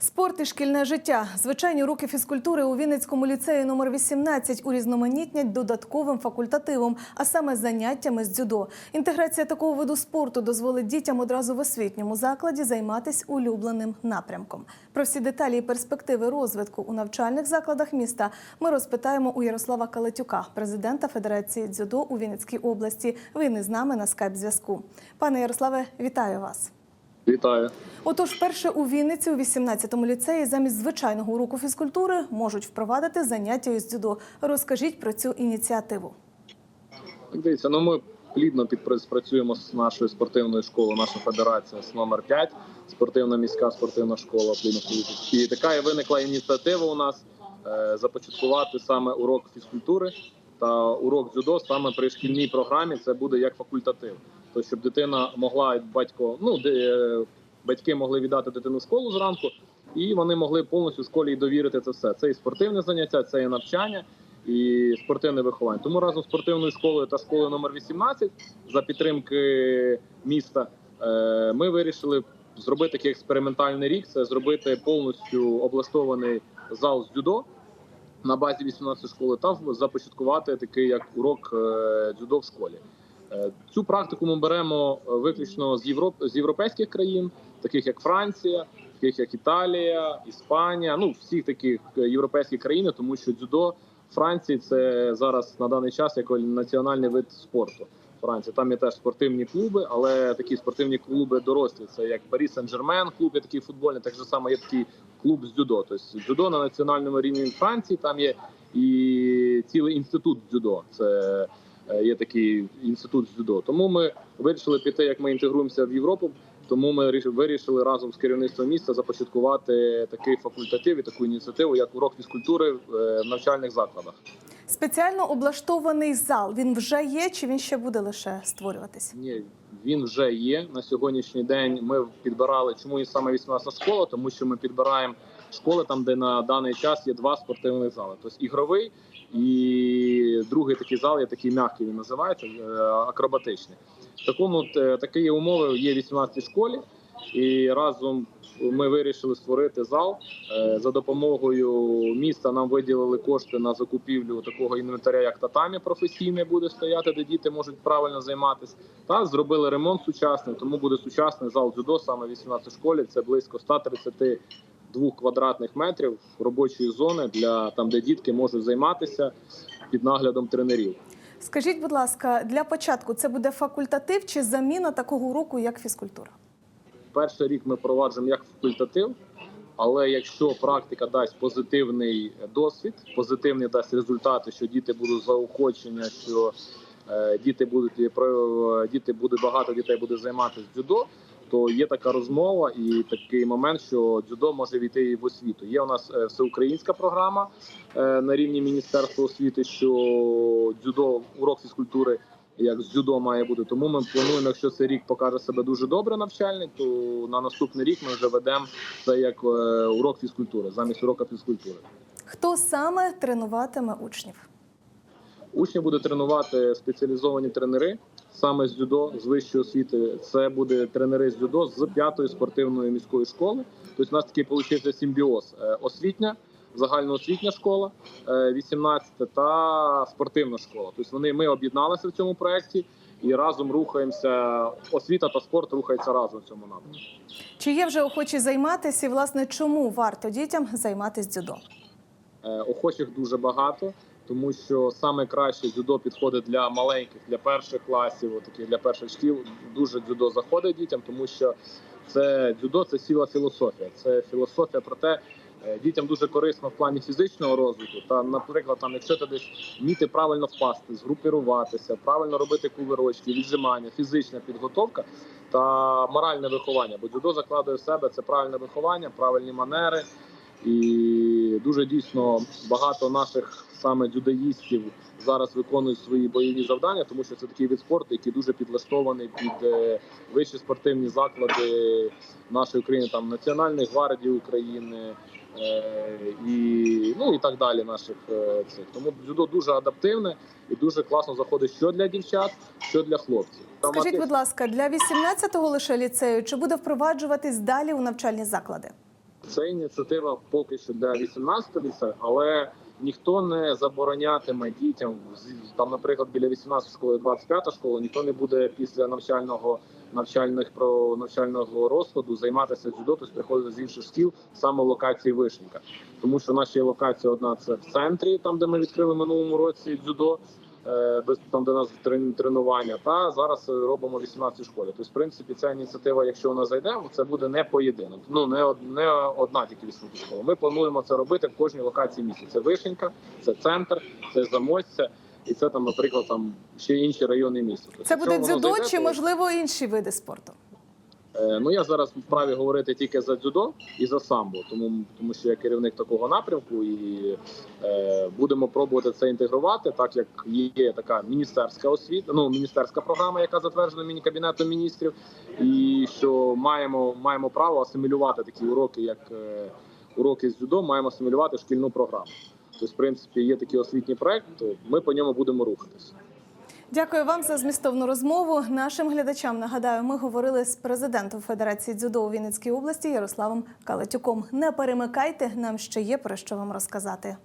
Спорт і шкільне життя. Звичайні уроки фізкультури у Вінницькому ліцеї номер 18 урізноманітнять додатковим факультативом, а саме заняттями з дзюдо. Інтеграція такого виду спорту дозволить дітям одразу в освітньому закладі займатися улюбленим напрямком. Про всі деталі і перспективи розвитку у навчальних закладах міста ми розпитаємо у Ярослава Калетюка, президента Федерації дзюдо у Вінницькій області. Він із нами на скайп-зв'язку. Пане Ярославе, вітаю вас. Вітаю. Отож, вперше у Вінниці у 18-му ліцеї замість звичайного уроку фізкультури можуть впровадити заняття із дзюдо. Розкажіть про цю ініціативу. Дивіться, ну ми плідно підпрацюємо з нашою спортивною школою, наша федерація з номер 5, спортивна міська спортивна школа плідно. І така і виникла ініціатива у нас е, започаткувати саме урок фізкультури та урок дзюдо саме при шкільній програмі. Це буде як факультатив. Тобто, щоб дитина могла батько, ну де е, батьки могли віддати дитину в школу зранку, і вони могли повністю в школі і довірити це все. Це і спортивне заняття, це і навчання. І спортивне виховання. Тому разом з спортивною школою та школою номер 18 за підтримки міста е, ми вирішили зробити такий експериментальний рік. Це зробити повністю облаштований зал з дзюдо на базі 18 школи та започаткувати такий як урок е, дзюдо в школі. Е, Цю практику ми беремо е, виключно з Європ з європейських країн, таких як Франція, таких як Італія, Іспанія, ну всіх таких е, європейських країн, тому що дзюдо Франції це зараз на даний час як національний вид спорту. Франції там є теж спортивні клуби, але такі спортивні клуби дорослі. Це як Парі Сен-Жермен, клуб є такий футбольний, так же само є такий клуб з дзюдо. Тобто дзюдо на національному рівні Франції. Там є і цілий інститут дзюдо. Це є такий інститут з дзюдо. Тому ми вирішили піти, як ми інтегруємося в Європу. Тому ми ріш- вирішили разом з керівництвом міста започаткувати такий факультатив і таку ініціативу, як урок фізкультури в е, навчальних закладах. Спеціально облаштований зал. Він вже є чи він ще буде лише створюватись? Ні, він вже є на сьогоднішній день. Ми підбирали чому і саме 18 школа, тому що ми підбираємо школи там, де на даний час є два спортивних зали. Тобто ігровий і другий такий зал є такий м'який. Він називається е, акробатичний. Такому е, такі умови є в 18 школі, і разом ми вирішили створити зал Е, за допомогою міста. Нам виділили кошти на закупівлю такого інвентаря, як татамі професійне буде стояти, де діти можуть правильно займатися. Та зробили ремонт сучасний, тому буде сучасний зал дзюдо саме в 18 школі. Це близько 132 квадратних метрів робочої зони для там, де дітки можуть займатися під наглядом тренерів. Скажіть, будь ласка, для початку це буде факультатив чи заміна такого уроку, як фізкультура? Перший рік ми проваджуємо як факультатив, але якщо практика дасть позитивний досвід, позитивний дасть результати, що діти будуть заохочення, що е, діти будуть про- діти буде багато дітей буде займатися дзюдо. То є така розмова і такий момент, що дзюдо може війти і в освіту. Є у нас е, всеукраїнська програма е, на рівні Міністерства освіти, що дзюдо урок фізкультури як з дзюдо має бути. Тому ми плануємо, якщо цей рік покаже себе дуже добре навчальний, то на наступний рік ми вже ведемо це як е, урок фізкультури, замість урока фізкультури. Хто саме тренуватиме учнів? Учні буде тренувати спеціалізовані тренери саме з дзюдо з вищої освіти. Це буде тренери з дзюдо з п'ятої спортивної міської школи. Тобто у нас такий виходить симбіоз Е, освітня. Загальноосвітня школа, е, 18 та спортивна школа. Тобто вони ми об'єдналися в цьому проєкті і разом рухаємося. Освіта та спорт рухаються разом в цьому напрямку. Чи є вже охочі займатися? І власне чому варто дітям займатися дзюдо? Е, Охочих дуже багато, тому що саме краще дзюдо підходить для маленьких, для перших класів, таких для перших шкіл. Дуже дзюдо заходить дітям, тому що це дзюдо це ціла філософія. Це філософія про те. е, Дітям дуже корисно в плані фізичного розвитку. Та, наприклад, там, якщо ти десь вміти правильно впасти, згрупіруватися, правильно робити кувирочки, віджимання, фізична підготовка та моральне виховання. Бо дзюдо закладує в себе це правильне виховання, правильні манери, і дуже дійсно багато наших саме дзюдоїстів зараз виконують свої бойові завдання, тому що це такий вид спорту, який дуже підлаштований під е, вищі спортивні заклади нашої України, там Національної гвардії України. е, І ну і так далі. Наших е, цих тому дзюдо дуже адаптивне і дуже класно заходить що для дівчат, що для хлопців. Скажіть, будь ласка, для 18-го лише ліцею чи буде впроваджуватись далі у навчальні заклади? Це ініціатива поки що для 18 ліцею, але ніхто не заборонятиме дітям там, наприклад, біля 18 школи, 25 школа, ніхто не буде після навчального навчальних про навчального розкладу займатися дзюдо, тобто приходити з інших шкіл саме локації Вишенька. Тому що нас локація одна це в центрі, там де ми відкрили минулому році дзюдо. Е, Без там, до нас трен- тренування, та зараз е, робимо 18 школі. Тобто, в принципі, ця ініціатива, якщо вона зайде, це буде не поєдинок. Ну не не одна тільки 18 школа. Ми плануємо це робити в кожній локації міста. Це Вишенька, це центр, це Замостя, і це там, наприклад, там ще інші райони міста. Тобто, Це буде дзюдо чи можливо інші види спорту? Е, Ну я зараз вправі говорити тільки за дзюдо і за самбо, тому тому що я керівник такого напрямку, і е, будемо пробувати це інтегрувати, так як є така міністерська освіта, ну міністерська програма, яка затверджена міні кабінетом міністрів, і що маємо маємо право асимілювати такі уроки, як е, уроки з дзюдо, маємо асимілювати шкільну програму. Тобто, в принципі, є такий освітній проект, то ми по ньому будемо рухатися. Дякую вам за змістовну розмову. Нашим глядачам нагадаю, ми говорили з президентом Федерації дзюдо у Вінницькій області Ярославом Калатюком. Не перемикайте, нам ще є про що вам розказати.